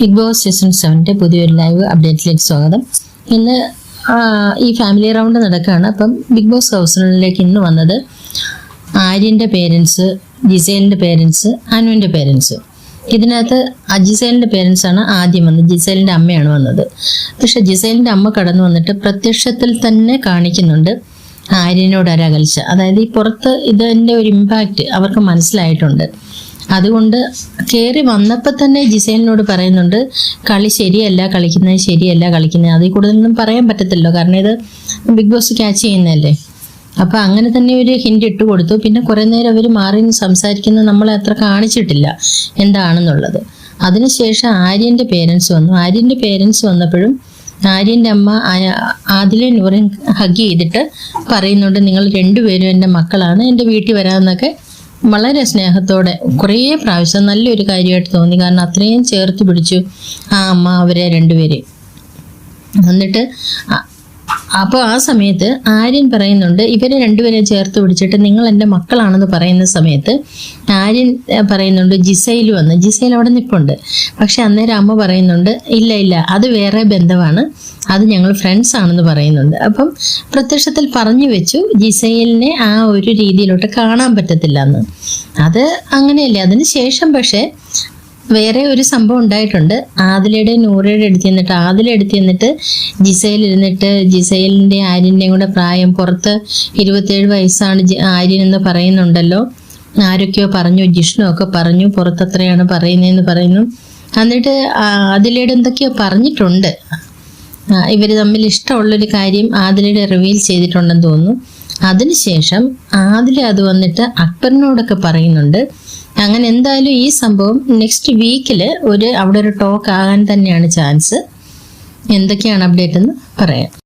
Big boss season സെവന്റെ പുതിയൊരു live അപ്ഡേറ്റിലേക്ക് സ്വാഗതം. ഇന്ന് ഈ ഫാമിലി റൗണ്ട് നടക്കുകയാണ് അപ്പം ബിഗ് ബോസ് ഹൗസിലേക്ക് ഇന്ന് വന്നത് ആര്യന്റെ പേരൻസ് ജിസേലിന്റെ പേരൻസ് അനുവിന്റെ പേരൻസ് ഇതിനകത്ത് അജിസേലിന്റെ പേരൻസ് ആണ് ആദ്യം വന്നത്. ജിസേലിന്റെ അമ്മയാണ് വന്നത്. പക്ഷെ ജിസേലിന്റെ അമ്മ കടന്നു വന്നിട്ട് പ്രത്യക്ഷത്തിൽ തന്നെ കാണിക്കുന്നുണ്ട്. ആര്യനോട് ഒരകൽച്ച അതായത് ഈ പുറത്ത് ഇതിന്റെ ഒരു ഇമ്പാക്റ്റ് അവർക്ക് മനസ്സിലായിട്ടുണ്ട്. അതുകൊണ്ട് കയറി വന്നപ്പോൾ തന്നെ ജിസേലിനോട് പറയുന്നുണ്ട് കളി ശരിയല്ല കളിക്കുന്നത് ശരിയല്ല കളിക്കുന്നത് അതിൽ കൂടുതലൊന്നും പറയാൻ പറ്റത്തില്ലോ കാരണം ഇത് ബിഗ് ബോസ് ക്യാച്ച് ചെയ്യുന്നതല്ലേ? അപ്പൊ അങ്ങനെ തന്നെ ഒരു ഹിന്റ് ഇട്ട് കൊടുത്തു. പിന്നെ കുറെ നേരം അവർ മാറി സംസാരിക്കുന്നത് നമ്മളെ അത്ര കാണിച്ചിട്ടില്ല എന്താണെന്നുള്ളത്. അതിനുശേഷം ആര്യന്റെ പേരൻസ് വന്നു. ആര്യന്റെ പേരൻസ് വന്നപ്പോഴും ആര്യന്റെ അമ്മ ആദിലെ നൂറിൻ ഹഗ് ചെയ്തിട്ട് പറയുന്നുണ്ട് നിങ്ങൾ രണ്ടുപേരും എന്റെ മക്കളാണ് എന്റെ വീട്ടിൽ വരാമെന്നൊക്കെ വളരെ സ്നേഹത്തോടെ കുറേ പ്രാവശ്യം നല്ലൊരു കാര്യമായിട്ട് തോന്നി. കാരണം അത്രയും ചേർത്ത് പിടിച്ചു ആ അമ്മ അവരെ രണ്ടുപേരെയും. എന്നിട്ട് അപ്പോൾ ആ സമയത്ത് ആര്യൻ പറയുന്നുണ്ട് ഇവരെ രണ്ടുപേരെ ചേർത്ത് പിടിച്ചിട്ട് നിങ്ങൾ എന്റെ മക്കളാണെന്ന് പറയുന്ന സമയത്ത് ആര്യൻ പറയുന്നുണ്ട് ജിസൈൽ വന്ന് ജിസൈൽ അവിടെ നിൽപ്പുണ്ട് പക്ഷെ അന്നേരം അമ്മ പറയുന്നുണ്ട് ഇല്ല ഇല്ല അത് വേറെ ബന്ധമാണ് അത് ഞങ്ങൾ ഫ്രണ്ട്സ് ആണെന്ന് പറയുന്നുണ്ട്. അപ്പം പ്രത്യക്ഷത്തിൽ പറഞ്ഞു വെച്ചു ജിസൈലിനെ ആ ഒരു രീതിയിലോട്ട് കാണാൻ പറ്റത്തില്ല എന്ന്. അത് അങ്ങനെയല്ലേ? അതിന് ശേഷം പക്ഷേ വേറെ ഒരു സംഭവം ഉണ്ടായിട്ടുണ്ട്. ആദിലയുടെ നൂറയുടെ എടുത്ത് ചെന്നിട്ട് ആദില അടുത്ത് ചെന്നിട്ട് ജിസയിൽ ഇരുന്നിട്ട് ജിസയിലിന്റെ ആര്യന്റെ കൂടെ പ്രായം പുറത്ത് ഇരുപത്തേഴ് വയസ്സാണ് ആര്യൻ എന്ന് പറയുന്നുണ്ടല്ലോ. ആരൊക്കെയോ പറഞ്ഞു ജിഷ്ണു ഒക്കെ പറഞ്ഞു പുറത്തത്രയാണ് പറയുന്നതെന്ന് പറയുന്നു. എന്നിട്ട് ആദിലയുടെ എന്തൊക്കെയോ പറഞ്ഞിട്ടുണ്ട്. ഇവർ തമ്മിൽ ഇഷ്ടമുള്ളൊരു കാര്യം ആദിലയുടെ റിവീൽ ചെയ്തിട്ടുണ്ടെന്ന് തോന്നുന്നു. അതിനുശേഷം ആദില അത് വന്നിട്ട് അക്ബറിനോടൊക്കെ പറയുന്നുണ്ട്. അങ്ങനെ എന്തായാലും ഈ സംഭവം നെക്സ്റ്റ് വീക്കിൽ ഒരു അവിടെ ഒരു ടോക്ക് ആകാൻ തന്നെയാണ് ചാൻസ് എന്തൊക്കെയാണ് അപ്ഡേറ്റ് എന്ന് പറയാം.